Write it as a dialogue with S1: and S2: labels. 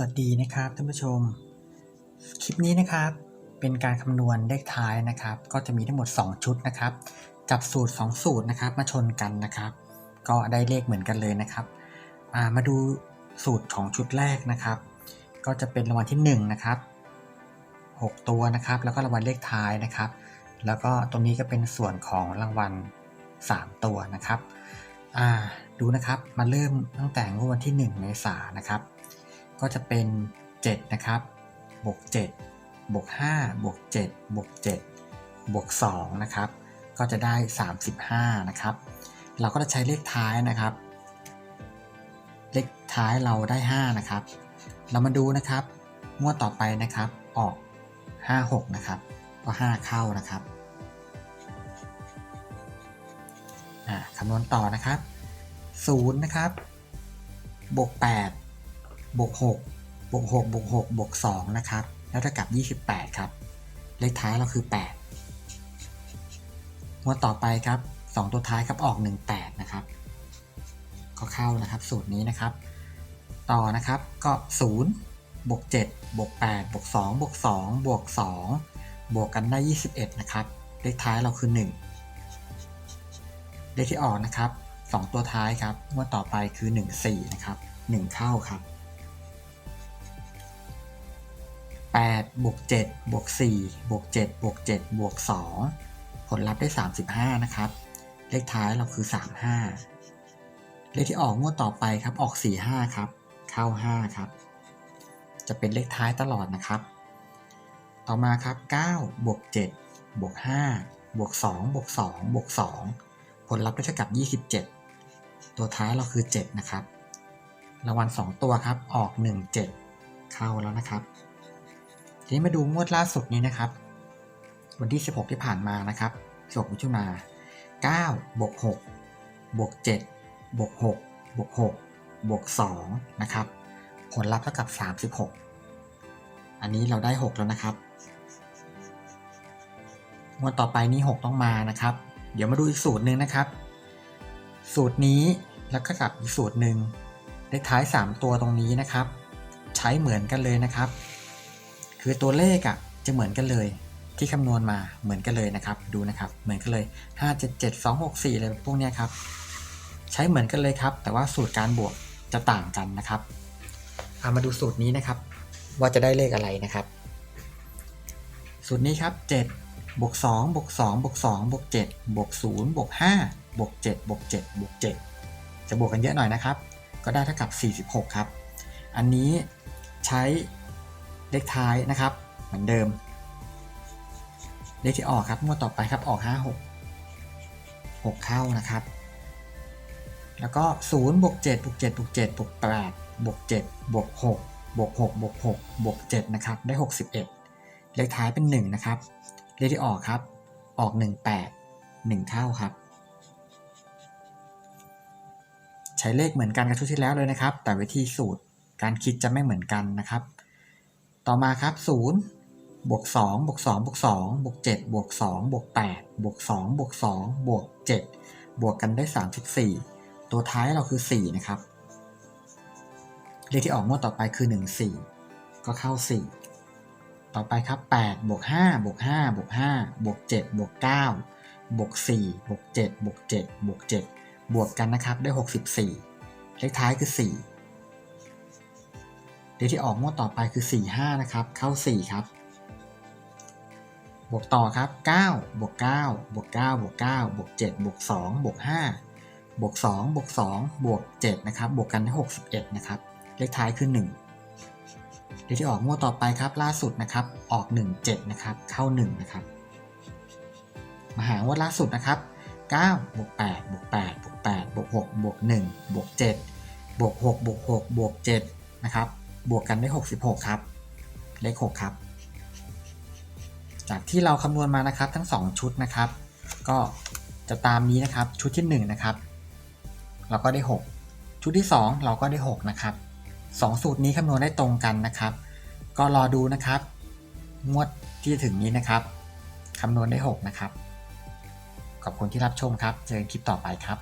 S1: วัสดีนะครับท่านผู้ชม คลิปนี้นะครับเป็นการคำนวณเลขท้ายนะครับ ก็จะมีทั้งหมด 2 ชุดนะครับ จับสูตร 2 สูตรนะครับมาชนกันนะครับ ก็ได้เลขเหมือนกันเลยนะครับามาดูสูตรของชุดแรกนะครับ ก็จะเป็นรางวัลที่1นะครับ6 ตัวนะครับ แล้วก็รางวัลเลขท้ายนะครับ แล้วก็ตรงนี้ก็เป็นส่วนของรางวัล 3 ตัวนะครับดูนะครับมาเริ่มตั้งแต่งวดวันที่1เมษายนนะครับ ก็จะเป็น 7 นะครับ บวก 7 บวก 5 บวก 7 บวก 7 บวก 2 นะครับ ก็จะได้ 35 นะครับ เราก็จะใช้เลขท้ายนะครับ เลขท้ายเราได้ 5 นะครับ เรามาดูนะครับ งวดต่อไปนะครับ ออก 56 นะครับ ก็ 5 เข้านะครับอ่าคำนวณต่อนะครับ0นะครับ บวก 8 บวก6บวก6บวก6บวก2นะครับ แล้วเท่ากับ 28 ครับ เลขท้ายเราคือ 8 งวดต่อไปครับ 2 ตัวท้ายครับออก 18 นะครับ ก็เข้านะครับสูตรนี้นะครับ ต่อนะครับก็0บวก7บวก8บวก2บวก2บวก2บวกกันได้ 21 นะครับ เลขท้ายเราคือ 1 เลขที่ออกนะครับ 2 ตัวท้ายครับ งวดต่อไปคือ 1 4 นะครับ 1 เข้าครับ 8บวก7บวก4บวก7บวก7บวก2ผลลัพธ์ได้ 35 นะครับ เลขท้ายเราคือ 35 เลขที่ออกงวดต่อไปครับออก 45 ครับ เข้า 5 ครับ จะเป็นเลขท้ายตลอดนะครับ ต่อมาครับ9บวก7บวก5บวก2บวก2บวก2ผลลัพธ์ได้เท่ากับ 27 ตัวท้ายเราคือ 7 นะครับรางวัล2ตัวครับออก 1 7 เข้าแล้วนะครับ ทีนี้มาดูงวดล่าสุดนี้นะครับ วันที่ 16 ที่ผ่านมานะครับ16มิถุนา9บวก6บวก7บวก6บวก6บวก2นะครับ ผลลัพธ์เท่ากับ 36 อันนี้เราได้ 6 แล้วนะครับ งวดต่อไปนี้ 6 ต้องมานะครับ เดี๋ยวมาดูอีกสูตรหนึ่งนะครับ สูตรนี้แล้วก็กับอีกสูตรหนึ่งเลขท้าย 3 ตัวตรงนี้นะครับ ใช้เหมือนกันเลยนะครับ คือตัวเลขอะ่ะจะเหมือนกันเลยที่คำนวณมาเหมือนกันเลยนะครับ ดูนะครับเหมือนกันเลย5 7 7 2 6 4อะไรพวกนี้ครับใช้เหมือนกันเลยครับ แต่ว่าสูตรการบวกจะต่างกันนะครับเอามาดูสูตรนี้นะครับ ว่าจะได้เลขอะไรนะครับ สูตรนี้ครับ7บวก2บวก2บวก2บวก7บวก0บวก5บวก7บวก7บวก7จะบวกกันเยอะหน่อยนะครับ ก็ได้เท่ากับ 46 ครับ อันนี้ใช้ เลขท้ายนะครับ เหมือนเดิม เลขที่ออกครับงวดต่อไปครับออก 5 6 6 เข้านะครับ แล้วก็0บวก7บวก7บวก7บวก8บวก7บวก6บวก6บวก6บวก7นะครับได้ 61 เลขท้ายเป็น 1 นะครับ เลขที่ออกครับ ออก 18 1เข้าครับใช้เลขเหมือนกันกับชุดที่แล้วเลยนะครับ แต่วิธีสูตรการคิดจะไม่เหมือนกันนะครับ ต่อมาครับ0บวก2บวก2บวก2บวก7บวก2บวก8บวก2บวก2บวก7บวกกันได้ 34 ตัวท้ายเราคือ 4 นะครับ เลขที่ออกงวดต่อไปคือ 1 4 ก็เข้า 4 ต่อไปครับ8บวก5บวก5บวก5บวก7บวก9บวก4บวก7บวก7บวก7บวกกันนะครับได้ 64 เลขท้ายคือ 4 เลขที่ออกงวดต่อไปคือ 4 5 นะครับ เข้า 4 ครับ บวกต่อครับ 9 บวก 9 บวก 9 บวก 9 บวก 7 บวก 2 บวก 5 บวก 2 บวก 2 บวก 7 นะครับ บวกกันได้61 นะครับ เลขท้ายคือ 1 เลขที่ออกงวดต่อไปครับ ล่าสุดนะครับ ออก 1 7 นะครับ เข้า 1 นะครับ มาหางวดล่าสุดนะครับ 9 บวก 8 บวก 8 บวก 8 บวก 6 บวก 1 บวก 7 บวก 6 บวก 6 บวก 7 นะครับ บวกกันได้66 ครับ เลข 6 ครับ จากที่เราคำนวณมานะครับทั้ง 2 ชุดนะครับ ก็จะตามนี้นะครับชุดที่1นะครับเราก็ได้ 6 ชุดที่ 2 เราก็ได้ 6 นะครับ 2 สูตรนี้คำนวณได้ตรงกันนะครับ ก็รอดูนะครับ งวดที่ถึงนี้นะครับคำนวณได้ 6 นะครับ ขอบคุณที่รับชมครับ เจอกันคลิปต่อไปครับ